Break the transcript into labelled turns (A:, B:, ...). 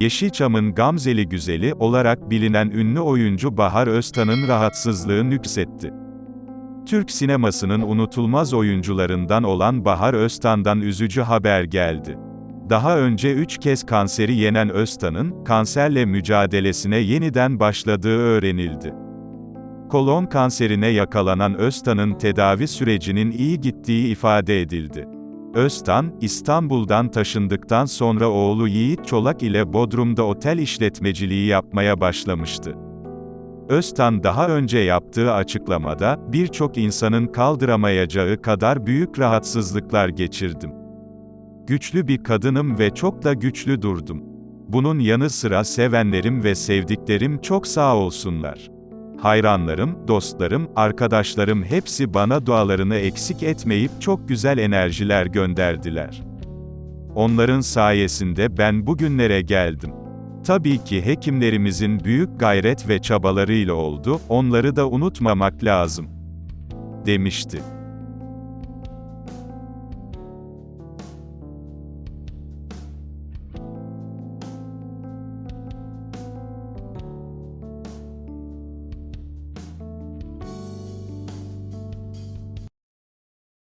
A: Yeşilçam'ın Gamzeli Güzeli olarak bilinen ünlü oyuncu Bahar Öztan'ın rahatsızlığı nüksetti. Türk sinemasının unutulmaz oyuncularından olan Bahar Öztan'dan üzücü haber geldi. Daha önce üç kez kanseri yenen Öztan'ın, kanserle mücadelesine yeniden başladığı öğrenildi. Kolon kanserine yakalanan Öztan'ın tedavi sürecinin iyi gittiği ifade edildi. Öztan, İstanbul'dan taşındıktan sonra oğlu Yiğit Çolak ile Bodrum'da otel işletmeciliği yapmaya başlamıştı. Öztan daha önce yaptığı açıklamada, birçok insanın kaldıramayacağı kadar büyük rahatsızlıklar geçirdim. Güçlü bir kadınım ve çok da güçlü durdum. Bunun yanı sıra sevenlerim ve sevdiklerim çok sağ olsunlar. Hayranlarım, dostlarım, arkadaşlarım hepsi bana dualarını eksik etmeyip çok güzel enerjiler gönderdiler. Onların sayesinde ben bugünlere geldim. Tabii ki hekimlerimizin büyük gayret ve çabalarıyla oldu, onları da unutmamak lazım. demişti.